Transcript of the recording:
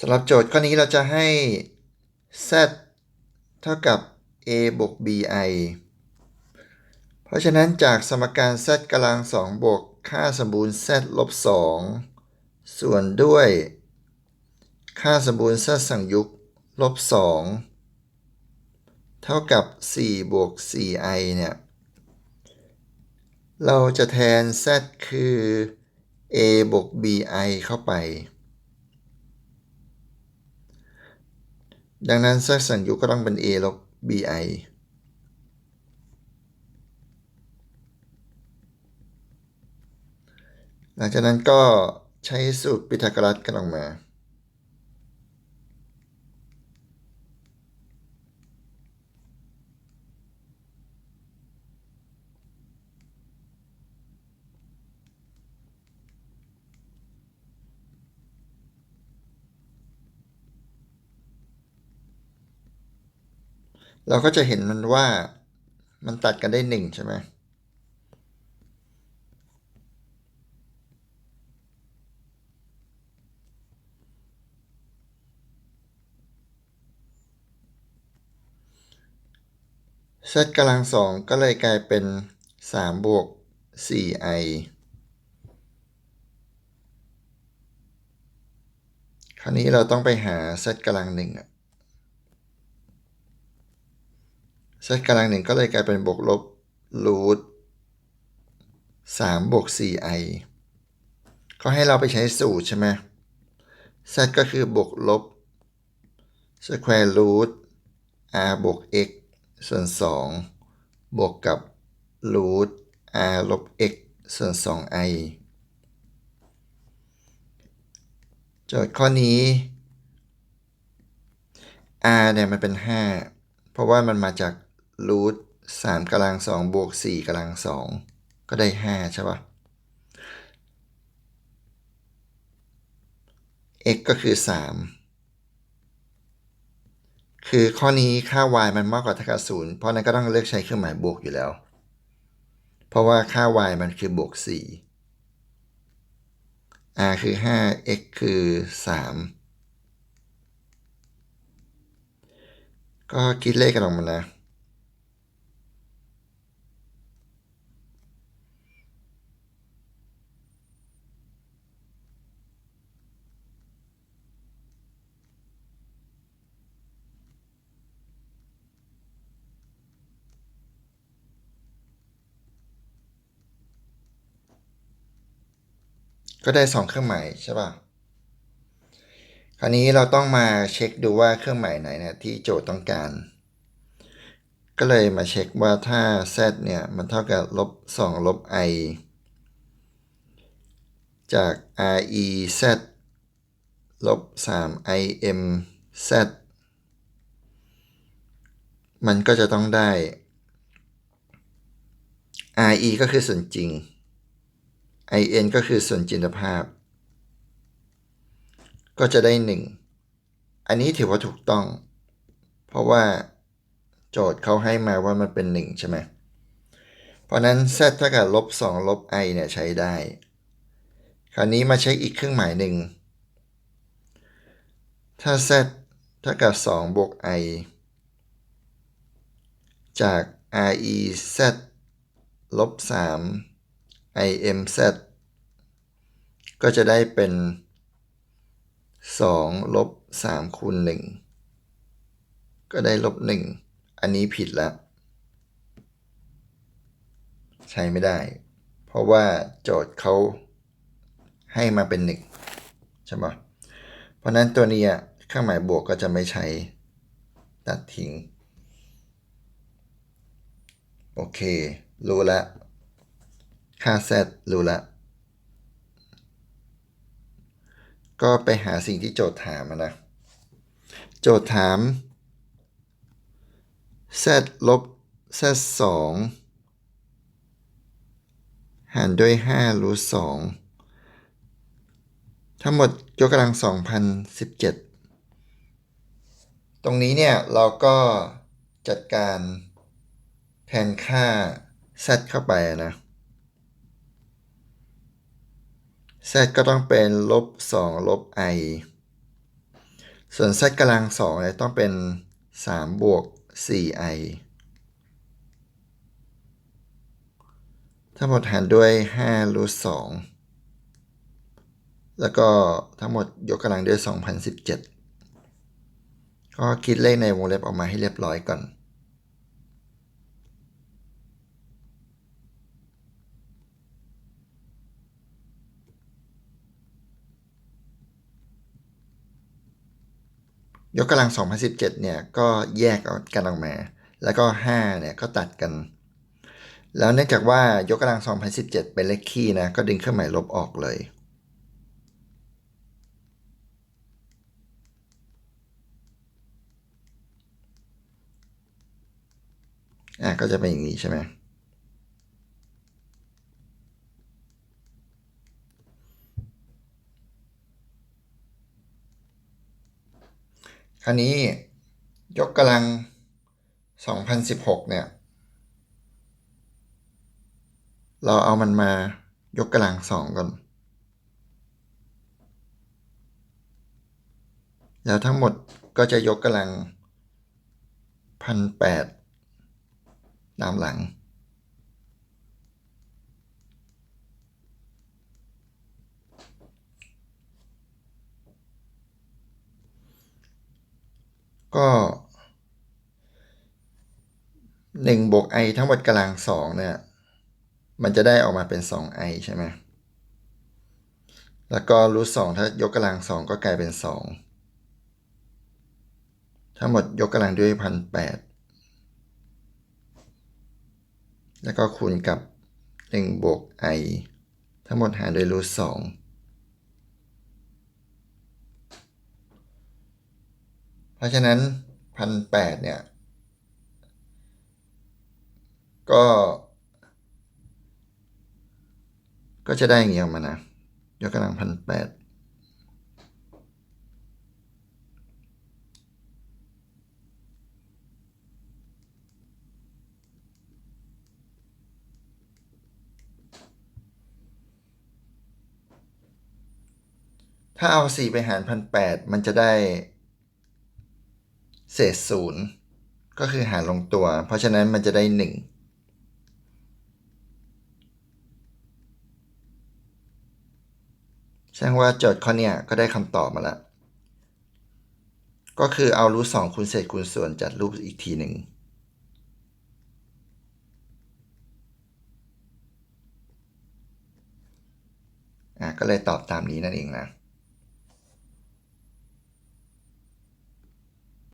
สำหรับโจทย์ข้อนี้เราจะให้ z เท่ากับ a บวก bi เพราะฉะนั้นจากสมการ z กำลัง 2 บวก ค่าสมบูรณ์ z ลบ 2 ส่วนด้วย ค่าสมบูรณ์ z สั่งยุกลบ 2 เท่ากับ 4 บวก 4i เนี่ย เราจะแทน z คือ a บวก bi เข้าไป ดังนั้น z สั่งยุก็ต้องเป็น a ลบ bi หลังจากนั้นก็ใช้สูตรปิทากรัสกันออกมา เราก็จะเห็นมันว่ามันตัดกันได้หนึ่งใช่ไหม z กำลังสองก็เลยกลายเป็น 3 บวก 4i คราวนี้เราต้องไปหา z กำลังหนึ่งอะ z กำลังหนึ่งก็เลยกลายเป็นบวกลบรูท3บวก 4i เขาให้เราไปใช้สูตรใช่ไหม z ก็คือบวกลบ square root r บวก x ส่วน 2 บวกกับ root r ลบ x ส่วน 2i โจทย์ข้อนี้ r เนี่ยมันเป็น 5 เพราะว่ามันมาจาก root 3กำลัง2บวก4กำลัง2ก็ได้5ใช่ปะ x ก็คือ 3 คือข้อนี้ค่า y มันมากกว่าเท่ากับ0เพราะนั้นก็ต้องเลือกใช้เครื่องหมายบวกอยู่แล้ว เพราะว่าค่า y มันคือบวก 4 r คือ 5 x คือ 3 ก็คิดเลขกันออกมานะ ก็ได้ 2 เครื่องหมายใช่ป่ะ คราวนี้เราต้องมาเช็คดูว่าเครื่องหมายไหนเนี่ยที่โจทย์ต้องการ ก็เลยมาเช็คว่าถ้า z เนี่ยมันเท่ากับลบ2ลบ i จาก re z ลบ3 im z มันก็จะต้องได้ re ก็คือส่วนจริง in ก็คือส่วนจินตภาพ ก็จะได้ 1 อันนี้ถือว่าถูกต้อง เพราะว่าโจทย์เขาให้มาว่ามันเป็น 1 ใช่ไหม เพราะนั้น z เท่ากับลบ2ลบ i เนี่ยใช้ได้ คราวนี้มาเช็คอีกเครื่องหมายหนึ่ง ถ้า z เท่ากับ2บวก i จาก re z ลบ3 im z ก็จะได้เป็น 2 ลบ 3 คูณ 1 ก็ได้ลบ 1 อันนี้ผิดแล้ว ใช้ไม่ได้ เพราะว่าโจทย์เขาให้มาเป็น 1 ใช่ไหมเพราะนั้นตัวนี้เครื่องหมายบวกก็จะไม่ใช้ตัดทิ้ง โอเค รู้แล้ว ค่า z รู้ล้วก็ไปหาสิ่งที่โจทย์ถามนะ โจทย์ถาม z ลบ z 2หารด้วย5รูท2ทั้งหมดยกกำลัง 2017 ตรงนี้เนี่ย เราก็จัดการแทนค่า z เข้าไปนะ z ก็ต้องเป็นลบ2ลบ i ส่วน z กำลังสองเนี่ยต้องเป็น 3 บวก 4i ทั้งหมดหารด้วย5รูท2แล้วก็ทั้งหมดยกกำลังด้วย 2017 ก็คิดเลขในวงเล็บออกมาให้เรียบร้อยก่อน ยกกำลัง 2017 เนี่ยก็แยกกันออกมา แล้วก็ 5 เนี่ยก็ตัดกัน แล้วเนื่องจากว่ายกกำลัง 2017 เป็นเลขคี่นะ ก็ดึงเครื่องหมายลบออกเลย อะก็จะเป็นอย่างนี้ใช่ไหม คราวนี้ยกกำลัง 2016 เนี่ย เราเอามันมายกกำลังสองก่อน แล้วทั้งหมดก็จะยกกำลังพันแปดตามหลัง ก็หนึ่งบวก i ทั้งหมดกำลังสองเนี่ย มันจะได้ออกมาเป็น 2i ใช่ไหม แล้วก็รูทสองถ้ายกกำลังสองก็กลายเป็น 2 ทั้งหมดยกกำลังด้วยพันแปดแล้วก็คูณกับ1บวก i ทั้งหมดหารด้วยรูทสอง เพราะฉะนั้นพันแปดเนี่ย ก็ ก็จะได้อย่างนี้ออกมานะ ยกกำลังพันแปดถ้าเอาสี่ไปหารพันแปดมันจะได้ เศษศูนย์ก็คือหารลงตัว เพราะฉะนั้นมันจะได้หนึ่งแสดงว่าโจทย์ข้อเนี้ยก็ได้คำตอบมาแล้ว ก็คือเอารูทสองคูณเศษคูณส่วนจัดรูปอีกทีหนึ่งอะก็เลยตอบตามนี้นั่นเองนะ